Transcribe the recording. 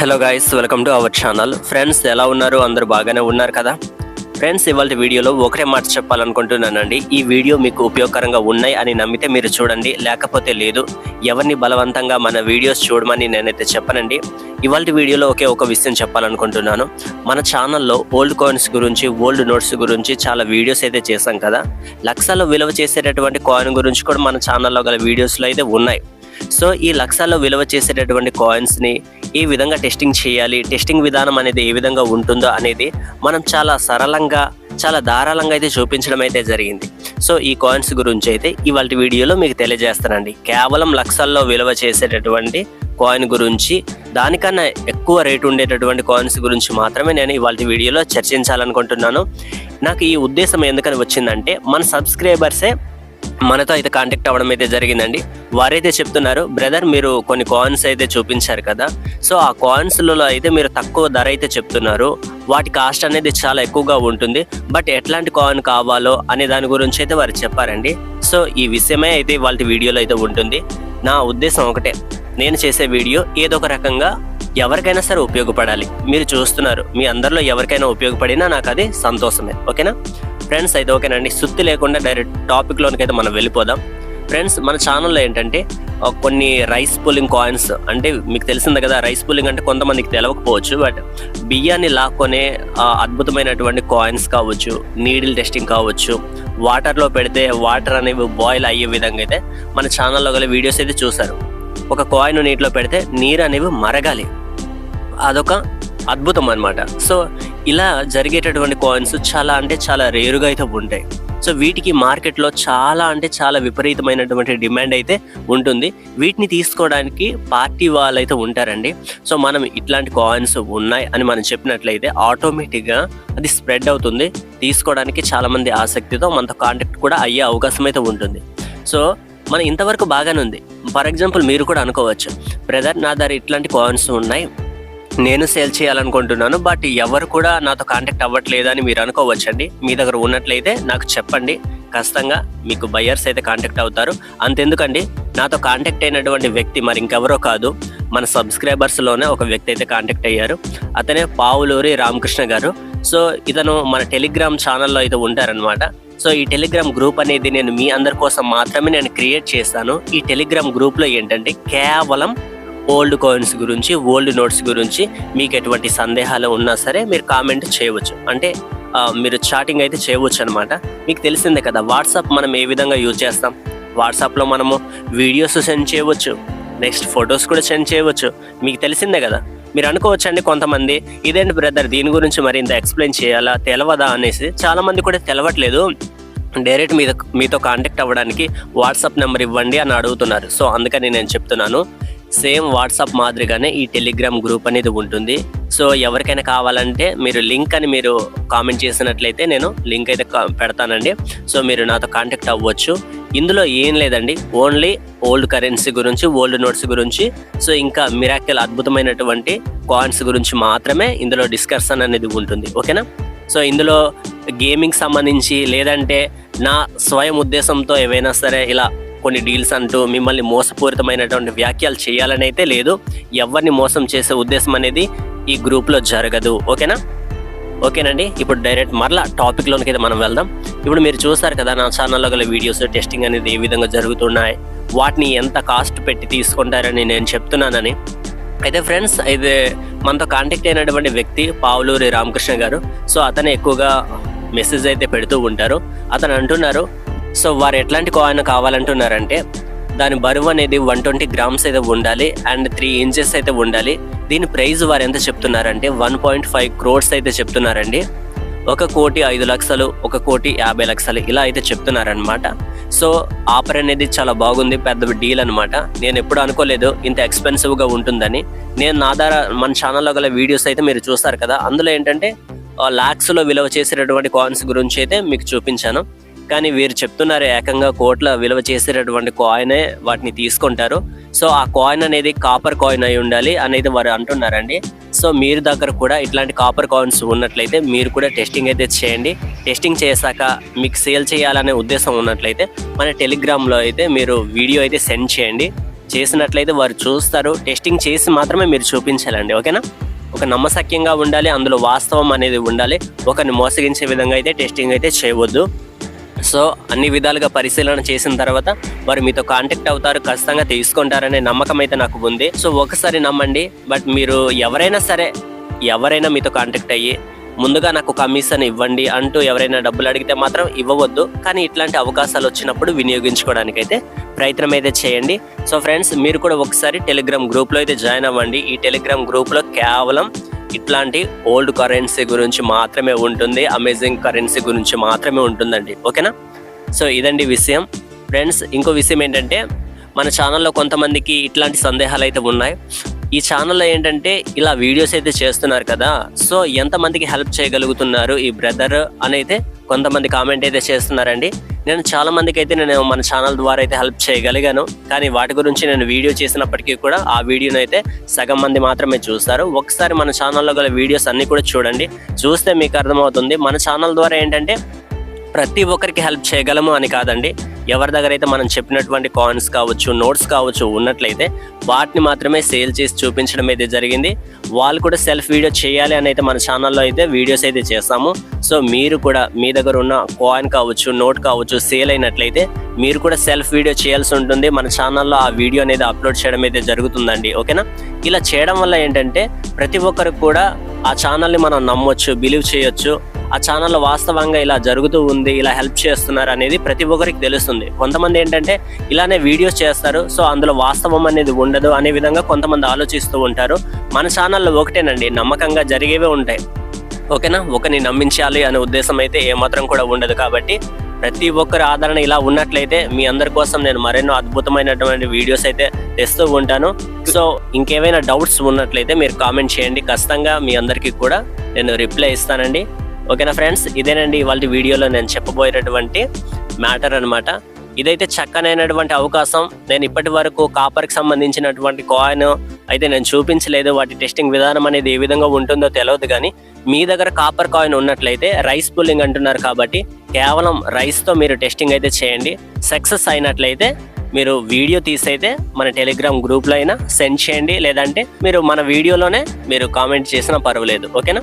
Hello guys welcome to our channel friends ఎలా ఉన్నారు? అందరూ బాగానే ఉన్నారు కదా? ఫ్రెండ్స్ ఇవాళ వీడియోలో ఒకటే మాట చెప్పాలనుకుంటున్నానండి. ఈ వీడియో మీకు ఉపయోగకరంగా ఉన్నాయి అని నమ్మితే మీరు చూడండి. లేకపోతే లేదు. ఎవరిని బలవంతంగా మన వీడియోస్ చూడమని నేనైతే చెప్పనండి. ఇవాళ వీడియోలో ఒకే ఒక విషయం చెప్పాలనుకుంటున్నాను. మన ఛానల్లో ఓల్డ్ కాయిన్స్ గురించి ఓల్డ్ నోట్స్ గురించి చాలా వీడియోస్ అయితే చేశాం కదా? లక్షల్లో విలువ చేసేటటువంటి కాయిన్ గురించి కూడా మన ఛానల్లో గల వీడియోస్లో అయితే ఉన్నాయి. సో ఈ లక్షల్లో విలువ చేసేటటువంటి కాయిన్స్ని ఏ విధంగా టెస్టింగ్ చేయాలి. టెస్టింగ్ విధానం అనేది ఏ విధంగా ఉంటుందో అనేది మనం చాలా సరళంగా చాలా ధారాళంగా అయితే చూపించడం అయితే జరిగింది. సో ఈ కాయిన్స్ గురించి అయితే ఇవాళ వీడియోలో మీకు తెలియజేస్తానండి. కేవలం లక్షల్లో విలువ చేసేటటువంటి కాయిన్ గురించి దానికన్నా ఎక్కువ రేటు ఉండేటటువంటి కాయిన్స్ గురించి మాత్రమే నేను ఇవాళ వీడియోలో చర్చించాలనుకుంటున్నాను. నాకు ఈ ఉద్దేశం ఎందుకని వచ్చిందంటే మన సబ్స్క్రైబర్సే మనతో అయితే కాంటాక్ట్ అవ్వడం అయితే జరిగిందండి. వారైతే చెప్తున్నారు బ్రదర్ మీరు కొన్ని కాయిన్స్ అయితే చూపించారు కదా. సో ఆ కాయిన్స్లలో అయితే మీరు తక్కువ ధర అయితే చెప్తున్నారు. వాటి కాస్ట్ అనేది చాలా ఎక్కువగా ఉంటుంది. బట్ ఎట్లాంటి కాయిన్ కావాలో అనే దాని గురించి అయితే వారు చెప్పారండి. సో ఈ విషయమే అయితే వాళ్ళ వీడియోలో అయితే ఉంటుంది. నా ఉద్దేశం ఒకటే నేను చేసే వీడియో ఏదో ఒక రకంగా ఎవరికైనా సరే ఉపయోగపడాలి. మీరు చూస్తున్నారు మీ అందరిలో ఎవరికైనా ఉపయోగపడినా నాకు అది సంతోషమే. ఓకేనా? ఫ్రెండ్స్ అయితే ఓకేనండి. సుత్తి లేకుండా డైరెక్ట్ టాపిక్లోనికి అయితే మనం వెళ్ళిపోదాం. ఫ్రెండ్స్ మన ఛానల్లో ఏంటంటే కొన్ని రైస్ పుల్లింగ్ కాయిన్స్ అంటే మీకు తెలిసిందే కదా రైస్ పుల్లింగ్ అంటే కొంతమందికి తెలవకపోవచ్చు బట్ బియ్యాన్ని లాక్కొనే అద్భుతమైనటువంటి కాయిన్స్ కావచ్చు నీడిల్ టెస్టింగ్ కావచ్చు వాటర్లో పెడితే వాటర్ అనేవి బాయిల్ అయ్యే విధంగా అయితే మన ఛానల్లో గల వీడియోస్ అయితే చూసారు ఒక కాయిన్ నీటిలో పెడితే నీరు అనేవి మరగాలి. అదొక అద్భుతం అన్నమాట సో ఇలా జరిగేటటువంటి కాయిన్స్ చాలా అంటే చాలా రేరుగా అయితే ఉంటాయి. సో వీటికి మార్కెట్లో చాలా అంటే చాలా విపరీతమైనటువంటి డిమాండ్ అయితే ఉంటుంది. వీటిని తీసుకోవడానికి పార్టీ వాళ్ళు అయితే ఉంటారండి. సో మనం ఇట్లాంటి కాయిన్స్ ఉన్నాయి అని మనం చెప్పినట్లయితే ఆటోమేటిక్గా అది స్ప్రెడ్ అవుతుంది. తీసుకోవడానికి చాలామంది ఆసక్తితో మనతో కాంటాక్ట్ కూడా అయ్యే అవకాశం అయితే ఉంటుంది. సో మన ఇంతవరకు బాగానే ఉంది. ఫర్ ఎగ్జాంపుల్ మీరు కూడా అనుకోవచ్చు. బ్రదర్ నా దగ్గర ఇట్లాంటి కాయిన్స్ ఉన్నాయి. నేను సేల్ చేయాలనుకుంటున్నాను బట్ ఎవరు కూడా నాతో కాంటాక్ట్ అవ్వట్లేదని మీరు అనుకోవచ్చండి. మీ దగ్గర ఉన్నట్లయితే నాకు చెప్పండి. ఖచ్చితంగా మీకు బయ్యర్స్ అయితే కాంటాక్ట్ అవుతారు. అంతెందుకండి నాతో కాంటాక్ట్ అయినటువంటి వ్యక్తి మరి ఇంకెవరో కాదు. మన సబ్స్క్రైబర్స్లోనే ఒక వ్యక్తి అయితే కాంటాక్ట్ అయ్యారు. అతనే పావులూరి రామకృష్ణ గారు. సో ఇతను మన టెలిగ్రామ్ ఛానల్లో అయితే ఉంటారనమాట సో ఈ టెలిగ్రామ్ గ్రూప్ అనేది నేను మీ అందరి కోసం మాత్రమే నేను క్రియేట్ చేస్తాను. ఈ టెలిగ్రామ్ గ్రూప్లో ఏంటంటే కేవలం ఓల్డ్ కాయిన్స్ గురించి ఓల్డ్ నోట్స్ గురించి మీకు ఎటువంటి సందేహాలు ఉన్నా సరే మీరు కామెంట్ చేయవచ్చు. అంటే మీరు చాటింగ్ అయితే చేయవచ్చు అనమాట మీకు తెలిసిందే కదా వాట్సాప్ మనం ఏ విధంగా యూజ్ చేస్తాం? వాట్సాప్లో మనము వీడియోస్ సెండ్ చేయవచ్చు నెక్స్ట్ ఫొటోస్ కూడా సెండ్ చేయవచ్చు. మీకు తెలిసిందే కదా మీరు అనుకోవచ్చండి కొంతమంది ఇదేంటి బ్రదర్ దీని గురించి మరి ఇంత ఎక్స్ప్లెయిన్ చేయాలా తెలవదా? అనేసి. చాలామంది కూడా తెలవట్లేదు. డైరెక్ట్ మీద మీతో కాంటాక్ట్ అవ్వడానికి వాట్సాప్ నెంబర్ ఇవ్వండి అని అడుగుతున్నారు. సో అందుకని నేను చెప్తున్నాను సేమ్ వాట్సాప్ మాదిరిగానే ఈ టెలిగ్రామ్ గ్రూప్ అనేది ఉంటుంది. సో ఎవరికైనా కావాలంటే మీరు లింక్ అని మీరు కామెంట్ చేసినట్లయితే నేను లింక్ అయితే కా- పెడతానండి. సో మీరు నాతో కాంటాక్ట్ అవ్వచ్చు. ఇందులో ఏం లేదండి. ఓన్లీ ఓల్డ్ కరెన్సీ గురించి ఓల్డ్ నోట్స్ గురించి సో ఇంకా మిరాకిల్ అద్భుతమైనటువంటి కాయిన్స్ గురించి మాత్రమే ఇందులో డిస్కషన్ అనేది ఉంటుంది. ఓకేనా? సో ఇందులో గేమింగ్ సంబంధించి లేదంటే నా స్వయం ఉద్దేశంతో ఏవైనా సరే ఇలా కొన్ని డీల్స్ అంటూ మిమ్మల్ని మోసపూరితమైనటువంటి వ్యాఖ్యలు చేయాలని అయితే లేదు. ఎవరిని మోసం చేసే ఉద్దేశం అనేది ఈ గ్రూప్లో జరగదు. ఓకేనా? ఓకేనండి. ఇప్పుడు డైరెక్ట్ మరలా టాపిక్లోనికి అయితే మనం వెళ్దాం. ఇప్పుడు మీరు చూస్తారు కదా నా ఛానల్లో గల వీడియోస్ టెస్టింగ్ అనేది ఏ విధంగా జరుగుతున్నాయి వాటిని ఎంత కాస్ట్ పెట్టి తీసుకుంటారని నేను చెప్తున్నానని. అయితే ఫ్రెండ్స్ అయితే మనతో కాంటాక్ట్ అయినటువంటి వ్యక్తి పావులూరి రామకృష్ణ గారు. సో అతను ఎక్కువగా మెసేజ్ అయితే పెడుతూ ఉంటారు. అతను అంటున్నారు సో వారు ఎట్లాంటి కాయిన్ కావాలంటున్నారంటే దాని బరువు అనేది వన్ ట్వంటీ గ్రామ్స్ అయితే ఉండాలి అండ్ త్రీ ఇంచెస్ అయితే ఉండాలి. దీని ప్రైస్ వారు ఎంత చెప్తున్నారంటే వన్ పాయింట్ ఫైవ్ క్రోడ్స్ అయితే చెప్తున్నారండి. ఒక కోటి ఐదు లక్షలు ఒక కోటి యాభై లక్షలు ఇలా అయితే చెప్తున్నారనమాట సో ఆఫర్ అనేది చాలా బాగుంది పెద్ద డీల్ అనమాట నేను ఎప్పుడు అనుకోలేదు ఇంత ఎక్స్పెన్సివ్గా ఉంటుందని. నేను నా ద్వారా మన ఛానల్లో గల వీడియోస్ అయితే మీరు చూస్తారు కదా అందులో ఏంటంటే ల్యాక్స్లో విలువ చేసేటటువంటి కాయిన్స్ గురించి అయితే మీకు చూపించాను. కానీ వీరు చెప్తున్నారు ఏకంగా కోట్ల విలువ చేసేటటువంటి కాయినే వాటిని తీసుకుంటారు. సో ఆ కాయిన్ అనేది కాపర్ కాయిన్ అయి ఉండాలి అనేది వారు అంటున్నారండి. సో మీరు దగ్గర కూడా ఇట్లాంటి కాపర్ కాయిన్స్ ఉన్నట్లయితే మీరు కూడా టెస్టింగ్ అయితే చేయండి. టెస్టింగ్ చేశాక మీకు సేల్ చేయాలనే ఉద్దేశం ఉన్నట్లయితే మన టెలిగ్రామ్లో అయితే మీరు వీడియో అయితే సెండ్ చేయండి. చేసినట్లయితే వారు చూస్తారు. టెస్టింగ్ చేసి మాత్రమే మీరు చూపించాలండి. ఓకేనా? ఒక నమ్మసక్యంగా ఉండాలి. అందులో వాస్తవం అనేది ఉండాలి. ఒకరిని మోసగించే విధంగా అయితే టెస్టింగ్ అయితే చేయవద్దు. సో అన్ని విధాలుగా పరిశీలన చేసిన తర్వాత వారు మీతో కాంటాక్ట్ అవుతారు ఖచ్చితంగా తీసుకుంటారనే నమ్మకం అయితే నాకు ఉంది. సో ఒకసారి నమ్మండి బట్ మీరు ఎవరైనా సరే ఎవరైనా మీతో కాంటాక్ట్ అయ్యి ముందుగా నాకు కమిషన్ ఇవ్వండి అంటూ ఎవరైనా డబ్బులు అడిగితే మాత్రం ఇవ్వవద్దు. కానీ ఇట్లాంటి అవకాశాలు వచ్చినప్పుడు వినియోగించుకోవడానికైతే ప్రయత్నం అయితే చేయండి. సో ఫ్రెండ్స్ మీరు కూడా ఒకసారి టెలిగ్రామ్ గ్రూప్లో అయితే జాయిన్ అవ్వండి. ఈ టెలిగ్రామ్ గ్రూప్లో కేవలం ఇట్లాంటి ఓల్డ్ కరెన్సీ గురించి మాత్రమే ఉంటుంది అమేజింగ్ కరెన్సీ గురించి మాత్రమే ఉంటుందండి. ఓకేనా? సో ఇదండి విషయం. ఫ్రెండ్స్ ఇంకో విషయం ఏంటంటే మన ఛానల్లో కొంతమందికి ఇట్లాంటి సందేహాలు అయితే ఉన్నాయి. ఈ ఛానల్లో ఏంటంటే ఇలా వీడియోస్ అయితే చేస్తున్నారు కదా సో ఎంతమందికి హెల్ప్ చేయగలుగుతున్నారు ఈ బ్రదర్ అని అయితే కొంతమంది కామెంట్ అయితే చేస్తున్నారండి. నేను చాలా మందికి అయితే నేను మన ఛానల్ ద్వారా అయితే హెల్ప్ చేయగలిగాను. కానీ వాటి గురించి నేను వీడియో చేసినప్పటికీ కూడా ఆ వీడియోని అయితే సగం మంది మాత్రమే చూస్తారు. ఒకసారి మన ఛానల్లో గల వీడియోస్ అన్ని కూడా చూడండి. చూస్తే మీకు అర్థమవుతుంది. మన ఛానల్ ద్వారా ఏంటంటే ప్రతి ఒక్కరికి హెల్ప్ చేయగలము అని కాదండి. ఎవరి దగ్గర అయితే మనం చెప్పినటువంటి కాయిన్స్ కావచ్చు నోట్స్ కావచ్చు ఉన్నట్లయితే వాటిని మాత్రమే సేల్ చేసి చూపించడం అయితే జరిగింది. వాళ్ళు కూడా సెల్ఫ్ వీడియో చేయాలి అని అయితే మన ఛానల్లో అయితే వీడియోస్ అయితే చేస్తాము. సో మీరు కూడా మీ దగ్గర ఉన్న కాయిన్ కావచ్చు నోట్ కావచ్చు సేల్ అయినట్లయితే మీరు కూడా సెల్ఫ్ వీడియో చేయాల్సి ఉంటుంది. మన ఛానల్లో ఆ వీడియో అనేది అప్లోడ్ చేయడం అయితే జరుగుతుందండి. ఓకేనా ఇలా చేయడం వల్ల ఏంటంటే ప్రతి ఒక్కరికి కూడా ఆ ఛానల్ని మనం నమ్మొచ్చు బిలీవ్ చేయొచ్చు. ఆ ఛానల్ వాస్తవంగా ఇలా జరుగుతూ ఉంది ఇలా హెల్ప్ చేస్తున్నారు అనేది ప్రతి ఒక్కరికి తెలుస్తుంది. కొంతమంది ఏంటంటే ఇలానే వీడియోస్ చేస్తారు సో అందులో వాస్తవం అనేది ఉండదు అనే విధంగా కొంతమంది ఆలోచిస్తూ ఉంటారు. మన ఛానల్లో ఒకటేనండి నమ్మకంగా జరిగేవే ఉంటాయి. ఓకేనా? ఒకరిని నమ్మించాలి అనే ఉద్దేశం అయితే ఏమాత్రం కూడా ఉండదు కాబట్టి ప్రతి ఒక్కరి ఆదరణ ఇలా ఉన్నట్లయితే మీ అందరి కోసం నేను మరెన్నో అద్భుతమైనటువంటి వీడియోస్ అయితే తెస్తూ ఉంటాను. సో ఇంకేమైనా డౌట్స్ ఉన్నట్లయితే మీరు కామెంట్ చేయండి. ఖచ్చితంగా మీ అందరికీ కూడా నేను రిప్లై ఇస్తానండి. ఓకేనా ఫ్రెండ్స్? ఇదేనండి ఇవాళ వీడియోలో నేను చెప్పబోయేటటువంటి మ్యాటర్ అనమాట ఇదైతే చక్కనైనటువంటి అవకాశం. నేను ఇప్పటి వరకు కాపర్కి సంబంధించినటువంటి కాయిన్ అయితే నేను చూపించలేదు. వాటి టెస్టింగ్ విధానం అనేది ఏ విధంగా ఉంటుందో తెలియదు కానీ మీ దగ్గర కాపర్ కాయిన్ ఉన్నట్లయితే రైస్ పుల్లింగ్ అంటున్నారు కాబట్టి కేవలం రైస్తో మీరు టెస్టింగ్ అయితే చేయండి. సక్సెస్ అయినట్లయితే మీరు వీడియో తీసైతే మన టెలిగ్రామ్ గ్రూప్లో అయినా సెండ్ చేయండి. లేదంటే మీరు మన వీడియోలోనే మీరు కామెంట్ చేసినా పర్వాలేదు. ఓకేనా?